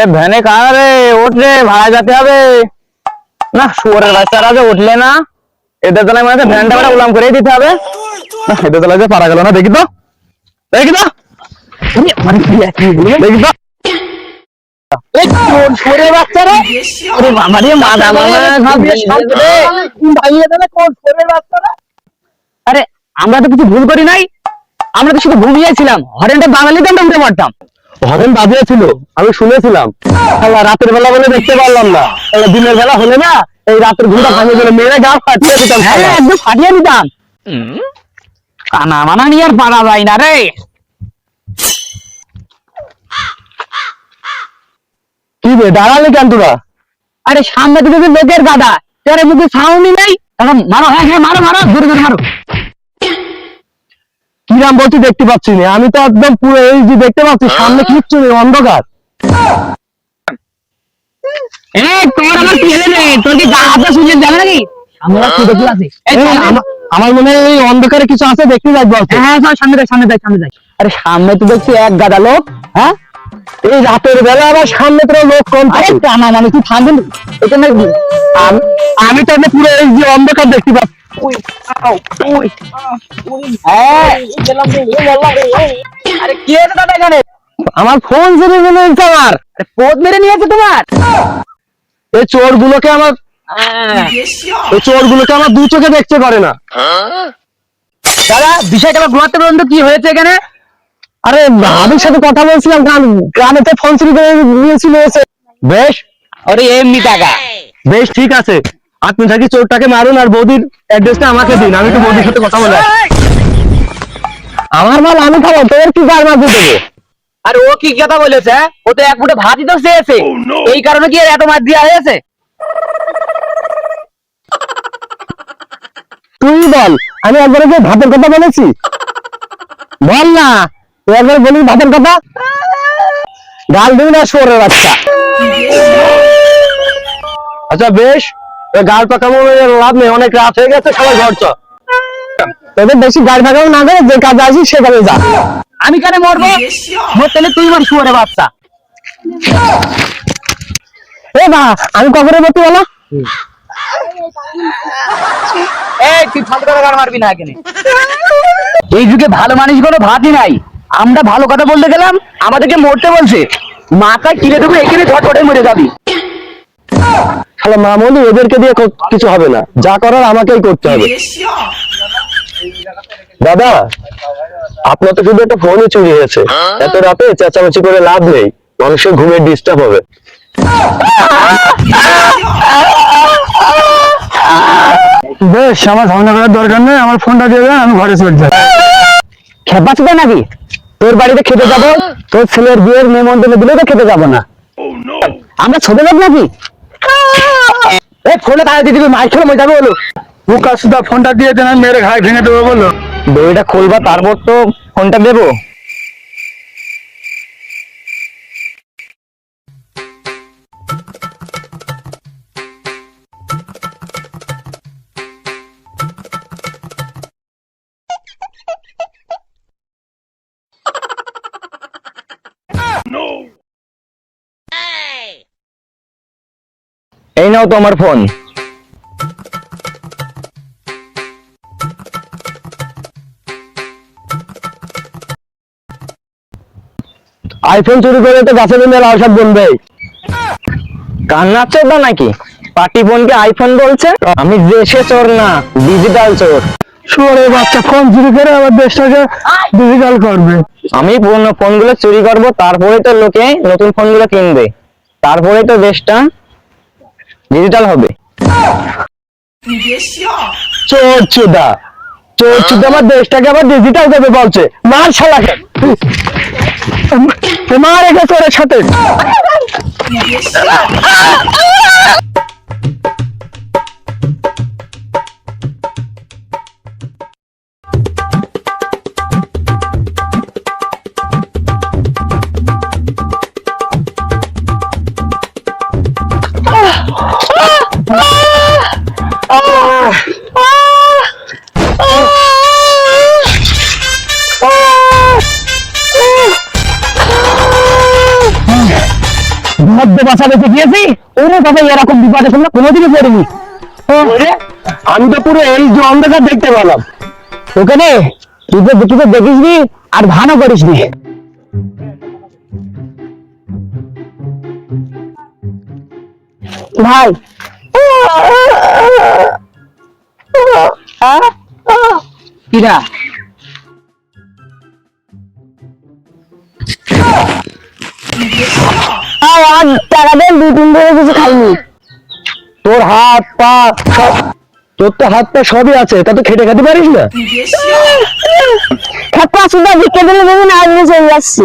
এ ভ্যানে কার রে? ওঠ রে ভাড়া যেতে হবে। না, শুয়ারের বাচ্চারা যে উঠলে না, এদের তলায় মানে ভ্যানটা করে উলাম করে দিতে হবে। না, এদের তলায় যে পারা গেল না, দেখি তো। দেখি তো। দেখি তো। কোন আরে কোন আরে আমরা তো কিছু ভুল করি নাই। আমরা তো শুধু ঘুমিয়েছিলাম হরেনটা বাঙালি আমরা উঠে পারতাম হরেন বাজিয়েছিল আমি শুনেছিলাম। রাতের বেলা বলে দেখতে পারলাম না। দিনের বেলা হলে না এই রাতের ঘুমটা ভাঙে গেলে মেরে গা ফাটিয়ে দিতাম হ্যাঁ একদম ফাটিয়ে দিতাম। কানা মানা নিয়ে আর পারা যায় না রে। কি রে দাঁড়ালে কেন তোরা? আরে সামনে থেকে লোকের গাদা তোর মুখে সাউন্ডই নাই তখন মারো হ্যাঁ হ্যাঁ মারো মারো জোরে জোরে মারো। কিরাম বলছি দেখতে পাচ্ছি না। আমি তো একদম পুরো এই যে দেখতে পাচ্ছি সামনে কিচ্ছু নেই অন্ধকার। আমার মনে হয় এই অন্ধকারে কিছু আছে দেখতে যাই বলছে হ্যাঁ সামনে যাই সামনে যাই সামনে যাই। আরে সামনে তো দেখছি এক গাদা লোক হ্যাঁ? এই রাতের বেলা আবার সামনে তো লোক কম আরে টানা মানে তুই থামবেন এখানে আম- আমি তো পুরো এই যে অন্ধকার দেখতে পাচ্ছি। হ্যাঁ। আরে কি হয়েছে দাদা এখানে? আমার ফোন চুরি মনে হচ্ছে আমার। পোদ মেরে নিয়েছে তোমার? এই চোর গুলোকে আমার এই চোর গুলোকে আমার দু চোখে দেখতে পারে না। দাদা বিষয়টা আমার ঘুমাতে বলুন তো কি হয়েছে এখানে? আরে আমির সাথে কথা বলছিলাম গান গানে তো ফোন চুরি করে নিয়েছিল এসে বেশ? আরে এমনি টাকা বেশ ঠিক আছে। আপনি থাকি চোরটাকে মারুন আর বৌদির অ্যাড্রেসটা আমাকে দিন আমি তো বৌদির সাথে কথা বলে আমার মাল আমি খাব তোর কি গার মাঝে দেবো? আর ও কি কথা বলেছে? ও তো এক মুঠে ভাতই তো চেয়েছে এই কারণে কি এত মাছ দেওয়া হয়েছে? তুই বল আমি একবারে যে ভাতের কথা বলেছি। বল না। তুই ভাতের কথা? গাল দিবি না বাচ্চা? আচ্ছা বেশ। গাল লাভ নেই, অনেক রাত হয়ে গেছে, সবাই ঘর চ বেশি না করে যে কাজে আসিস সে কাজে যা। আমি কেন মরবো? মোর তাহলে তুই মার শুয়ারে বাচ্চা। এ বা আমি কখনো বলতে বলো এই, তুই ফালতু মারবি না এখানে। এই যুগে ভালো মানুষ কোনো ভাতই নাই। আমরা ভালো কথা বলতে গেলাম আমাদেরকে মরতে বলছে। মাথায় কিনে দেবো এখানে ঝটপটে মরে যাবি। তাহলে মামুনি এদেরকে দিয়ে কিছু হবে না। যা করার আমাকেই করতে হবে। দাদা আপনার তো শুধু একটা ফোনই চুরি হয়েছে। এত রাতে চেঁচামেচি করে লাভ নেই। মানুষের ঘুমের ডিস্টার্ব হবে। বেশ আমার ঝগড়া করার দরকার নেই। আমার ফোনটা দিয়ে দেন আমি ঘরে চলে যাই। খেপা নাকি? তোর বাড়িতে খেতে যাব তোর ছেলের বিয়ের নিমন্ত্রণ দিলে তো খেতে যাব না। আমরা ছোট লোক নাকি? এই ফোনে তাড়া দিদি খেলে মজা যাবে বলো। মুখা সুদা ফোনটা দিয়ে দেন মেরে ঘাই ভেঙে দেবো বলো। বইটা খুলবা তারপর তো ফোনটা দেবো। এই নাও তোমার ফোন। আইফোন চুরি করে তো গাছে নেমে লাল সব বলবে কান্নার চোর না নাকি? পার্টি ফোনকে আইফোন বলছে? আমি দেশে চোর না ডিজিটাল চোর। শুয়ারে বাচ্চা ফোন চুরি করে আবার দেশটাকে ডিজিটাল করবে। আমি পুরোনো ফোনগুলো চুরি করব তারপরে তো লোকে নতুন ফোনগুলো কিনবে। তারপরে তো দেশটা ডিজিটাল হবে। চোর চুদা চোর চুদা আমার দেশটাকে আবার ডিজিটাল দেবে বলছে। মার শালাকে। মার একে চোরের সাথে। বিপদে বাঁচাতে গিয়েছি ওরে বাবা এরকম বিপদে তোমরা কোনোদিনই পড়িনি। আমি তো পুরো এই যে অন্ধকার দেখতে পেলাম। ওখানে তুই তো তুই তো দেখিস নি আর ভানও করিস নি ভাই। কিরা? হাত পা তোর তো হাত পা সবই আছে তা তো খেটে খেতে পারিস না। খেপা সুদা বিকে দিলে দেখুন আজ চলে যাচ্ছি।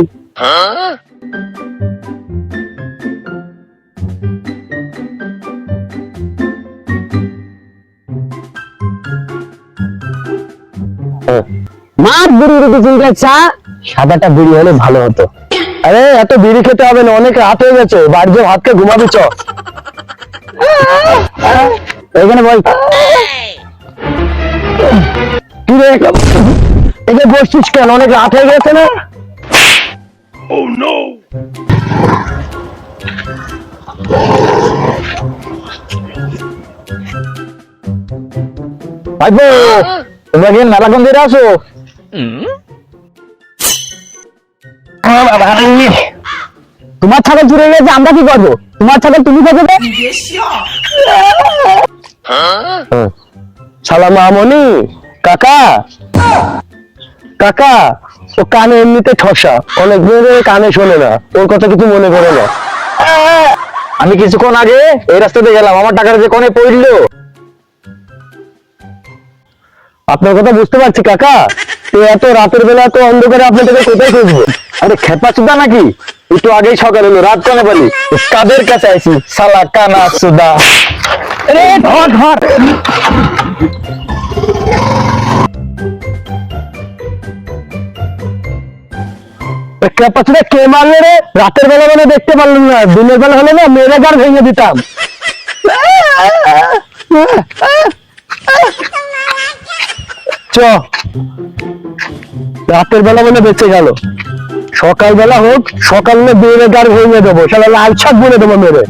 মার বুড়ি রেখে চিন্তা চা সাদাটা বিড়ি হলে ভালো হতো। আরে এত বিড়ি খেতে হবে না অনেক রাত হয়ে গেছে বাড়ি যে ভাতকে ঘুমাবি চ। এখানে বল। রে একে বসছিস কেন? অনেক রাত হয়ে গেছে না? ভাইপো তোমরা কি মেলাগন দিয়ে আসো তোমার ছাগল চুরে গেছে, আমরা কি করব? তোমার ছাগল তুমি খেতে সালাম মামনি কাকা। কাকা, ও কানে এমনিতে ঠসা। অনেক মেয়েদের কানে শোনে না। ওর কথা কিছু মনে করে না। আমি কিছুক্ষণ আগে এই রাস্তাতে গেলাম। আমার টাকাটা যে কোনে পড়ল? আপনার কথা বুঝতে পারছি, কাকা। এত রাতের বেলা তো অন্ধকারে আপনাদেরকে কোথায় খুঁজবো? আরে খেপা সুদা নাকি একটু আগেই সকাল হলো, রাত কানে বলি কাদের কাছে আইছি? সালা কানা সুদা। রে ধর কে মারলো রে? রাতের বেলা মানে দেখতে পারলাম না। দিনের বেলা হলে না, মেয়েরা গার ভেঙে দিতাম। চ। রাতের বেলা মানে বেঁচে গেল। সকালবেলা হোক, সকাল না বেড়ে গাড়ি ভেঙে দেবো। সকালে লাল বলে দেবো মেরে।